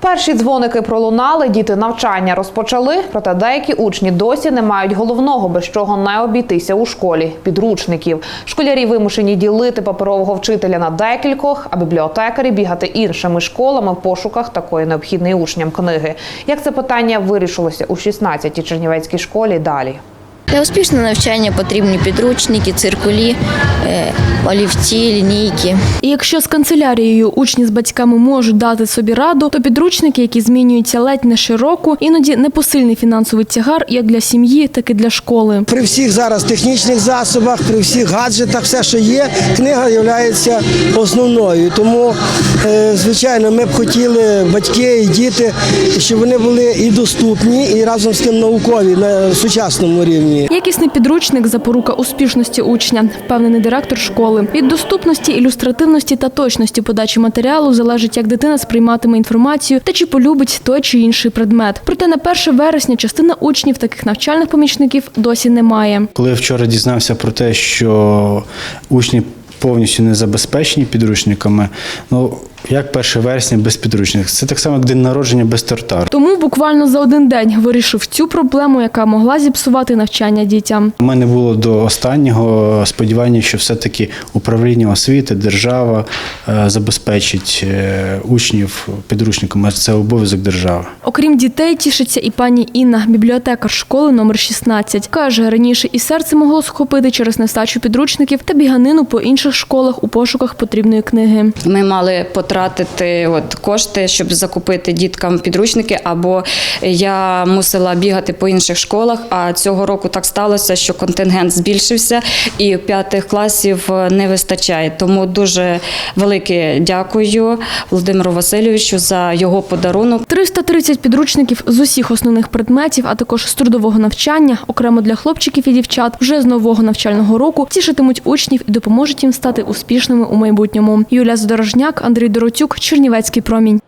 Перші дзвоники пролунали, діти навчання розпочали, проте деякі учні досі не мають головного, без чого не обійтися у школі підручників. Школярі вимушені ділити паперового вчителя на декількох, а бібліотекарі бігати іншими школами в пошуках такої необхідної учням книги. Як це питання вирішилося у 16-й Чернівецькій школі? Далі. Для успішного навчання потрібні підручники, циркулі, е, олівці, лінійки. І якщо з канцелярією учні з батьками можуть дати собі раду, то підручники, які змінюються ледь не щороку, іноді непосильний фінансовий тягар як для сім'ї, так і для школи. При всіх зараз технічних засобах, при всіх гаджетах, все, що є, книга є основною. Тому, звичайно, ми б хотіли, батьки і діти, щоб вони були і доступні, і разом з тим наукові на сучасному рівні. Якісний підручник запорука успішності учня, впевнений директор школи. Від доступності, ілюстративності та точності подачі матеріалу залежить, як дитина сприйматиме інформацію та чи полюбить той чи інший предмет. Проте на 1 вересня частина учнів таких навчальних помічників досі немає. Коли я вчора дізнався про те, що учні повністю не забезпечені підручниками, ну як 1 вересня без підручників? Це так само, як день народження без торта. Тому буквально за один день вирішив цю проблему, яка могла зіпсувати навчання дітям. У мене було до останнього сподівання, що все-таки управління освіти, держава е, забезпечить е, учнів підручниками. Це обов'язок держави. Окрім дітей, тішиться і пані Інна, бібліотекар школи номер 16. Каже, раніше і серце могло схопити через нестачу підручників та біганину по інших школах у пошуках потрібної книги. Ми мали потратити от кошти, щоб закупити діткам підручники, або я мусила бігати по інших школах. А цього року так сталося, що контингент збільшився, і п'ятих класів не вистачає. Тому дуже велике дякую Володимиру Васильовичу за його подарунок. 330 підручників з усіх основних предметів, а також з трудового навчання, окремо для хлопчиків і дівчат, вже з нового навчального року тішитимуть учнів і допоможуть їм стати успішними у майбутньому. Юлія Задорожняк, Андрій Доротюк, Чернівецький промінь.